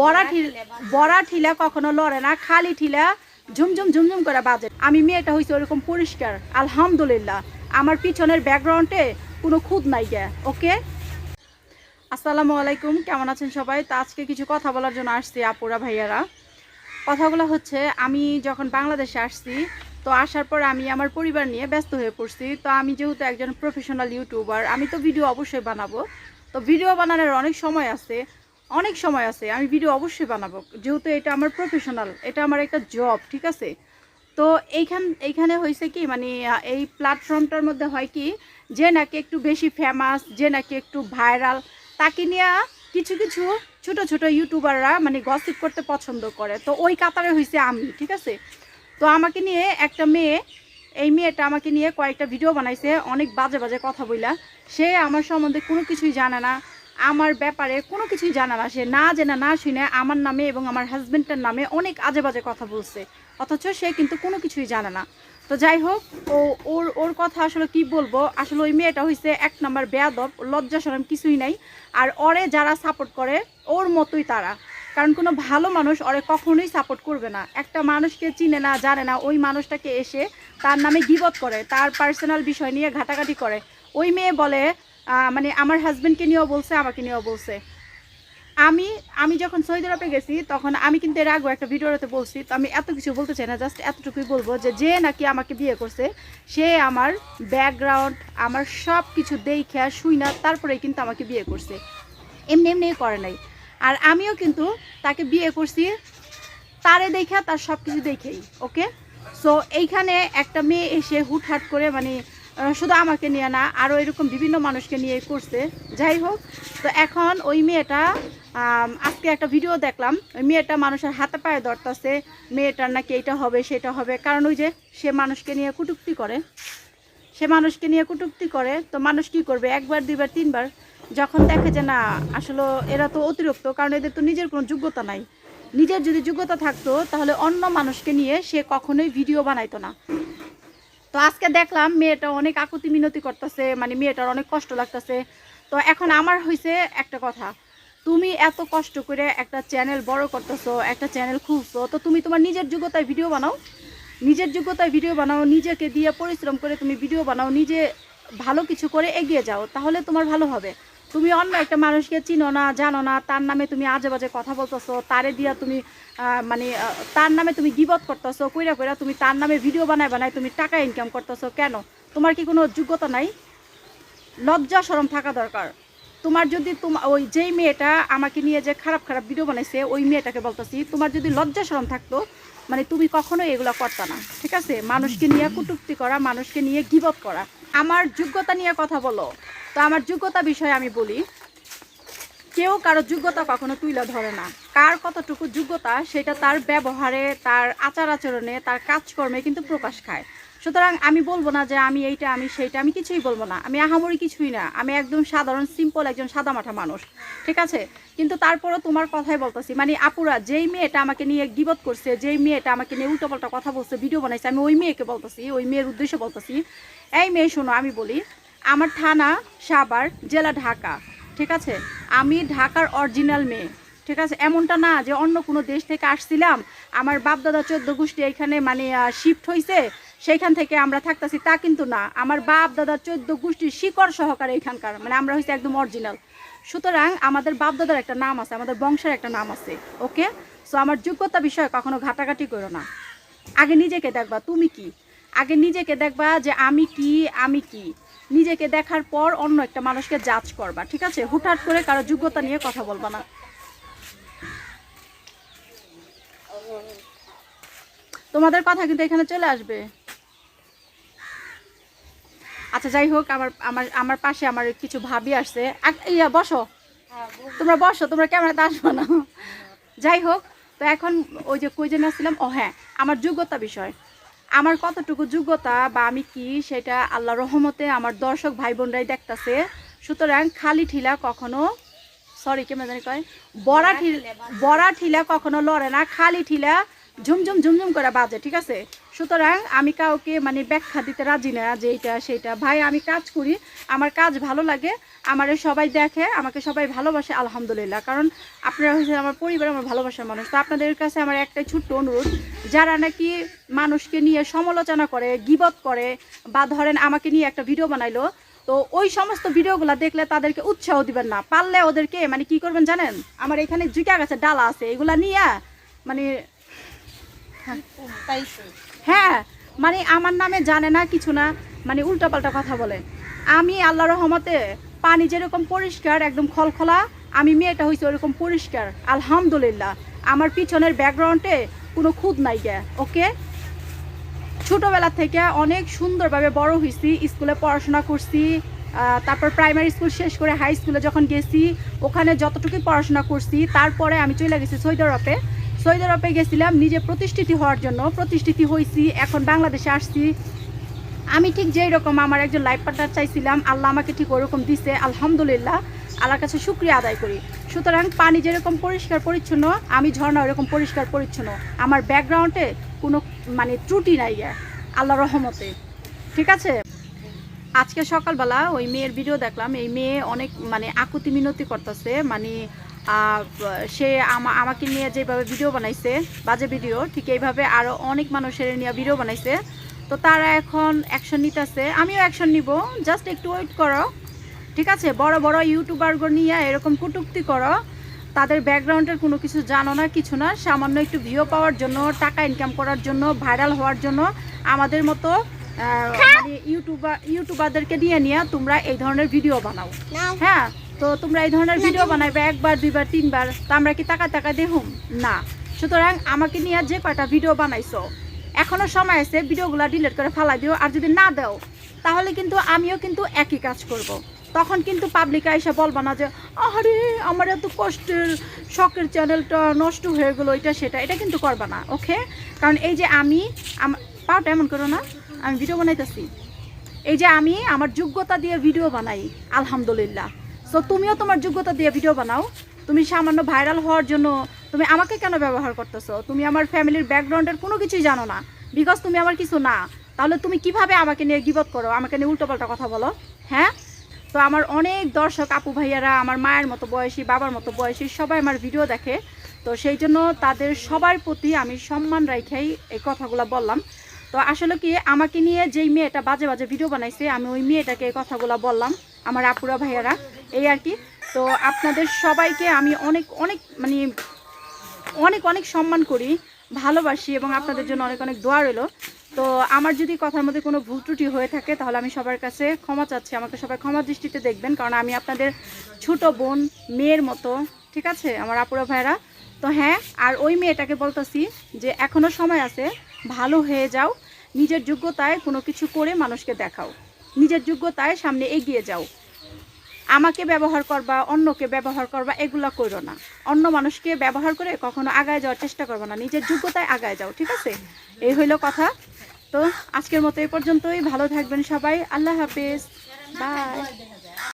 বড়া বড়া ঠিলা কখনো লড়ে না, খালি ঠিলা ঝুমঝুম ঝুমঝুম করে বাজে। আমি মেয়েটা হয়েছে ওরকম পরিষ্কার, আলহামদুলিল্লাহ। আমার পিছনের ব্যাকগ্রাউন্ডে কোনো খুদ নাই গে, ওকে? আসসালামু আলাইকুম, কেমন আছেন সবাই? তো আজকে কিছু কথা বলার জন্য আসছি, আপুরা, ভাইয়ারা। কথাগুলো হচ্ছে, আমি যখন বাংলাদেশে আসছি, তো আসার পর আমি আমার পরিবার নিয়ে ব্যস্ত হয়ে পড়ছি। তো আমি যেহেতু একজন প্রফেশনাল ইউটিউবার আমি তো ভিডিও অবশ্যই বানাবো। তো ভিডিও বানানোর অনেক সময় আছে। অনেক সময় আছে, আমি ভিডিও অবশ্যই বানাবো। যেহেতু এটা আমার প্রফেশনাল এটা আমার একটা জব ঠিক আছে? তো এইখান, এইখানে হয়েছে কি মানে এই প্ল্যাটফর্মটার মধ্যে হয় কি, যে নাকি একটু বেশি ফেমাস যে নাকি একটু ভাইরাল তাকে নিয়ে কিছু কিছু ছোট ছোট ইউটিউবাররা মানে গসিপ করতে পছন্দ করে। তো ওই কাতারে হয়েছে আমি, ঠিক আছে? তো আমাকে নিয়ে একটা মেয়ে, এই মেয়েটা আমাকে নিয়ে কয়েকটা ভিডিও বানাইছে, অনেক বাজে বাজে কথা বইলা। সে আমার সম্বন্ধে কোনো কিছুই জানে না। আমার ব্যাপারে কোনো কিছুই জানে না। সে না জেনে, না শুনে আমার নামে এবং আমার হাজব্যান্ডের নামে অনেক আজে বাজে কথা বলছে। অথচ সে কিন্তু কোনো কিছুই জানে না। তো যাই হোক, ও, ওর ওর কথা আসলে কি বলব? আসলে ওই মেয়েটা হয়েছে এক নম্বর বেয়াদব লজ্জা সরম কিছুই নাই। আর ওরে যারা সাপোর্ট করে, ওর মতোই তারা। কারণ কোনো ভালো মানুষ ওরে কখনোই সাপোর্ট করবে না। একটা মানুষকে চিনে না, জানে না, ওই মানুষটাকে এসে তার নামে গিবত করে, তার পার্সোনাল বিষয় নিয়ে ঘাটাঘাটি করে। ওই মেয়ে বলে মানে আমার হাজব্যান্ডকে নিয়েও বলছে, আমাকে নিয়েও বলছে। আমি আমি যখন সৌদি আরবে গেছি, তখন আমি কিন্তু এর আগেও একটা ভিডিওতে বলছি, তো আমি এত কিছু বলতে চাই না জাস্ট এতটুকুই বলব যে যে নাকি আমাকে বিয়ে করছে, সে আমার ব্যাকগ্রাউন্ড আমার সব কিছু দেখে, শুই না তারপরে কিন্তু আমাকে বিয়ে করছে। এমনি এমনি করে নাই। আর আমিও কিন্তু তাকে বিয়ে করছি, তারে দেখা, তার সব কিছু দেখেই ওকে সো এইখানে একটা মেয়ে এসে হুটহাট করে মানে শুধু আমাকে নিয়ে না আরও এরকম বিভিন্ন মানুষকে নিয়ে করছে যাই হোক, তো এখন ওই মেয়েটা আজকে একটা ভিডিও দেখলাম। ওই মেয়েটা মানুষের হাতে পায়ে ধরতেছে, মেয়েটার নাকি এইটা হবে, সেটা হবে। কারণ ওই যে সে মানুষকে নিয়ে কুটুক্তি করে। সে মানুষকে নিয়ে কটূক্তি করে, তো মানুষ কি করবে? একবার, দুইবার, তিনবার যখন দেখে যে না, আসলে এরা তো অতিরিক্ত, কারণ এদের তো নিজের কোনো যোগ্যতা নাই। নিজের যদি যোগ্যতা থাকতো, তাহলে অন্য মানুষকে নিয়ে সে কখনোই ভিডিও বানাইতো না। তো আজকে দেখলাম মেয়েটা অনেক আকুতি মিনতি করতেছে মানে মেয়েটার অনেক কষ্ট লাগতেছে। তো এখন আমার হয়েছে একটা কথা, তুমি এত কষ্ট করে একটা চ্যানেল বড় করতেছো, একটা চ্যানেল খুঁজছো তো তুমি তোমার নিজের যোগ্যতায় ভিডিও বানাও। নিজের যোগ্যতায় ভিডিও বানাও, নিজেকে দিয়ে পরিশ্রম করে তুমি ভিডিও বানাও, নিজে ভালো কিছু করে এগিয়ে যাও, তাহলে তোমার ভালো হবে। তুমি অন্য একটা মানুষকে চিনো না, জানো না, তার নামে তুমি আজে বাজে কথা বলতেছো, তারে দিয়া তুমি মানে তার নামে তুমি গিবত করতেছো, কইরা কইরা তুমি তার নামে ভিডিও বানায় বানায় তুমি টাকা ইনকাম করতেছো, কেন? তোমার কি কোনো যোগ্যতা নাই? লজ্জা সরম থাকা দরকার। তোমার যদি তোমার ওই যেই মেয়েটা আমাকে নিয়ে যে খারাপ খারাপ ভিডিও বানাইছে, ওই মেয়েটাকে বলতেছি, তোমার যদি লজ্জা সরম থাকতো মানে তুমি কখনো এগুলো করতে না, ঠিক আছে? মানুষকে নিয়ে কুটুক্তি করা, মানুষকে নিয়ে গিবত করা। আমার যোগ্যতা নিয়ে কথা বলো। তো আমার যোগ্যতা বিষয়ে আমি বলি, কেউ কারও যোগ্যতা কখনো তুলে ধরে না। কার কতটুকু যোগ্যতা, সেটা তার ব্যবহারে, তার আচার আচরণে, তার কাজকর্মে কিন্তু প্রকাশ খায়। সুতরাং আমি বলব না যে আমি এইটা, আমি সেইটা, আমি কিছুই বলব না। আমি আহামরি কিছুই না। আমি একদম সাধারণ সিম্পল একজন সাদামাঠা মানুষ, ঠিক আছে? কিন্তু তারপরও তোমার কথাই বলতেছি মানে আপুরা, যেই মেয়েটা আমাকে নিয়ে গিবত করছে, যেই মেয়েটা আমাকে নিয়ে উল্টোপাল্টা কথা বলছে ভিডিও বানাইছে, আমি ওই মেয়েকে বলতেছি, ওই মেয়ের উদ্দেশ্যে বলতেছি, এই মেয়ে, শোনো, আমি বলি আমার থানা, সাভার, জেলা ঢাকা, ঠিক আছে? আমি ঢাকার অরিজিনাল মেয়ে, ঠিক আছে? এমনটা না যে অন্য কোনো দেশ থেকে আসছিলাম, আমার বাপদাদা চোদ্দ গোষ্ঠী এখানে মানে শিফট হয়েছে সেইখান থেকে আমরা থাকতেছি, তা কিন্তু না। আমার বাপ দাদা চোদ্দ গোষ্ঠীর শিকড় সহকারে এখানকার মানে আমরা হয়েছে একদম অরিজিনাল সুতরাং আমাদের বাপ দাদার একটা নাম আছে, আমাদের বংশের একটা নাম আছে, ওকে? সো আমার যোগ্যতা বিষয়ে কখনো ঘাটাঘাটি করো না। আগে নিজেকে দেখবা, তুমি কি? আগে নিজেকে দেখবা যে আমি কি আমি কি? নিজেকে দেখার পর অন্য একটা মানুষকে জাজ করবা ঠিক আছে? হুটহাট করে কারও যোগ্যতা নিয়ে কথা বলবা না। তোমাদের কথা কিন্তু এখানে চলে আসবে। আচ্ছা যাই হোক আমার আমার আমার পাশে আমার কিছু ভাবি আসছে। ইয়া বসো। তোমরা বসো তোমরা ক্যামেরাতে আসব না। যাই হোক তো এখন ওই যে কই যেন আসছিলাম? ও হ্যাঁ আমার যোগ্যতা বিষয়। আমার কতটুকু যোগ্যতা বা আমি কি সেটা আল্লাহ রহমতে আমার দর্শক ভাই বোনরাই দেখতাছে। সুতরাং খালি ঠিলা কখনো সরি কেমন জানি কয়? বড়া ঠিল, বড়া ঠিলা কখনো লড়ে না, খালি ঠিলা ঝুমঝুম ঝুমঝুম করে বাজে, ঠিক আছে? সুতরাং আমি কাউকে মানে ব্যাখ্যা দিতে রাজি না যে এইটা সেইটা ভাই, আমি কাজ করি, আমার কাজ ভালো লাগে আমারে সবাই দেখে আমাকে সবাই ভালোবাসে আলহামদুলিল্লাহ। কারণ আপনারা হচ্ছে আমার পরিবার আমার ভালোবাসার মানুষ। তো আপনাদের কাছে আমার একটাই ছোট্ট অনুরোধ যারা নাকি মানুষকে নিয়ে সমালোচনা করে গিবত করে বা ধরেন আমাকে নিয়ে একটা ভিডিও বানাইলো তো ওই সমস্ত ভিডিওগুলো দেখলে তাদেরকে উৎসাহ দিবেন না। পারলে ওদেরকে মানে কি করবেন জানেন? আমার এখানে জুইকা গাছের ডালা আছে এগুলা নিয়ে মানে হ্যাঁ মানে আমার নামে জানে না কিছু না মানে উল্টাপাল্টা কথা বলে। আমি আল্লাহ রহমতে পানি যেরকম পরিষ্কার, একদম খলখলা। আমি মেয়েটা হয়েছে ওরকম পরিষ্কার, আলহামদুলিল্লাহ। আমার পিছনের ব্যাকগ্রাউন্ডে কোনো খুদ নাই গে, ওকে? ছোটোবেলা থেকে অনেক সুন্দরভাবে বড় হয়েছি স্কুলে পড়াশোনা করছি তারপর প্রাইমারি স্কুল শেষ করে হাই স্কুলে যখন গেছি, ওখানে যতটুকু পড়াশোনা করছি, তারপরে আমি চলে গেছি সৌদি আরবে গেছিলাম, নিজে প্রতিষ্ঠিত হওয়ার জন্য প্রতিষ্ঠিত হয়েছি এখন বাংলাদেশে আসছি। আমি ঠিক যেই রকম আমার একজন লাইফ পার্টনার চাইছিলাম, আল্লাহ আমাকে ঠিক ওরকম দিছে, আলহামদুলিল্লাহ, আল্লাহর কাছে শুক্রিয়া আদায় করি। সুতরাং পানি যেরকম পরিষ্কার পরিচ্ছন্ন, আমি ঝর্ণা ওরকম পরিষ্কার পরিচ্ছন্ন। আমার ব্যাকগ্রাউন্ডে কোনো মানে ত্রুটি নাই আল্লাহ রহমতে। ঠিক আছে? আজকে সকালবেলা ওই মেয়ের ভিডিও দেখলাম, এই মেয়ে অনেক মানে আকুতি মিনতি করতেছে মানে সে আমা- আমাকে নিয়ে যেভাবে ভিডিও বানাইছে, বাজে ভিডিও ঠিক এইভাবে আরও অনেক মানুষের নিয়ে ভিডিও বানাইছে। তো তারা এখন অ্যাকশন নিতেছে। আমিও অ্যাকশন নিব। জাস্ট একটু ওয়েট করো। ঠিক আছে? বড় বড় ইউটিউবারগো নিয়ে এরকম কটুক্তি করো। তাদের ব্যাকগ্রাউন্ডের কোনো কিছু জানো না কিছু না। সামান্য একটু ভিউ পাওয়ার জন্য টাকা ইনকাম করার জন্য ভাইরাল হওয়ার জন্য আমাদের মতো মানে ইউটিউবার ইউটিউবারদেরকে নিয়ে নিয়ে তোমরা এই ধরনের ভিডিও বানাও। হ্যাঁ? তো তোমরা এই ধরনের ভিডিও বানাইবে একবার দুইবার তিনবার। তো আমরা কি টাকা টাকা দেহুম না। সুতরাং আমাকে নিয়ে যে কয়টা ভিডিও বানাইছো এখনও সময় আছে, ভিডিওগুলো ডিলিট করে ফেলাই দিও, আর যদি না দাও, তাহলে কিন্তু আমিও কিন্তু একই কাজ করব। তখন কিন্তু পাবলিক এসে বলবা না যে আরে আমার এত কষ্টের, শখের চ্যানেলটা নষ্ট হয়ে গেলো, এটা সেটা। এটা কিন্তু করবা না ওকে কারণ এই যে আমি, আম- পাওটা এমন করো না, আমি ভিডিও বানাইতেছি। এই যে আমি আমার যোগ্যতা দিয়ে ভিডিও বানাই, আলহামদুলিল্লাহ। সো তুমিও তোমার যোগ্যতা দিয়ে ভিডিও বানাও তুমি সামান্য ভাইরাল হওয়ার জন্য তুমি আমাকে কেন ব্যবহার করতেছো? তুমি আমার ফ্যামিলির ব্যাকগ্রাউন্ডের কোনো কিছুই জানো না। বিকজ তুমি আমার কিছু না, তাহলে তুমি কীভাবে আমাকে নিয়ে গিবত করো? আমাকে নিয়ে উল্টোপাল্টা কথা বলো। হ্যাঁ? তো আমার অনেক দর্শক, আপু ভাইয়ারা, আমার মায়ের মতো বয়সী, বাবার মতো বয়সী সবাই আমার ভিডিও দেখে। তো সেই জন্য তাদের সবার প্রতি আমি সম্মান রাখাই এই কথাগুলো বললাম। তো আসলে কি, আমাকে নিয়ে যেই মেয়েটা বাজে বাজে ভিডিও বানাইছে, আমি ওই মেয়েটাকে এই কথাগুলো বললাম, আমার আপুরা ভাইয়ারা। এই আর কি তো আপনাদের সবাইকে আমি অনেক অনেক মানে অনেক অনেক সম্মান করি, ভালোবাসি এবং আপনাদের জন্য অনেক অনেক দোয়া রইল। তো আমার যদি কথার মধ্যে কোনো ভুল ত্রুটি হয়ে থাকে, তাহলে আমি সবার কাছে ক্ষমা চাচ্ছি। আমাকে সবাই ক্ষমা দৃষ্টিতে দেখবেন, কারণ আমি আপনাদের ছোট বোন, মেয়ের মতো, ঠিক আছে? আমার আপুরা ভাইরা। তো হ্যাঁ আর ওই মেয়েটাকে বলতেছি যে এখনও সময় আছে, ভালো হয়ে যাও। নিজের যোগ্যতায় কোনো কিছু করে মানুষকে দেখাও। নিজের যোগ্যতায় সামনে এগিয়ে যাও। আমাকে ব্যবহার করবা, অন্যকে ব্যবহার করবা, এগুলা করো না। অন্য মানুষকে ব্যবহার করে কখনো আগায় যাওয়ার চেষ্টা করব না, নিজের যোগ্যতায় আগায় যাও, ঠিক আছে? এই হইল কথা। তো আজকের মতো এ পর্যন্তই, ভালো থাকবেন সবাই, আল্লাহ হাফিজ, বাই।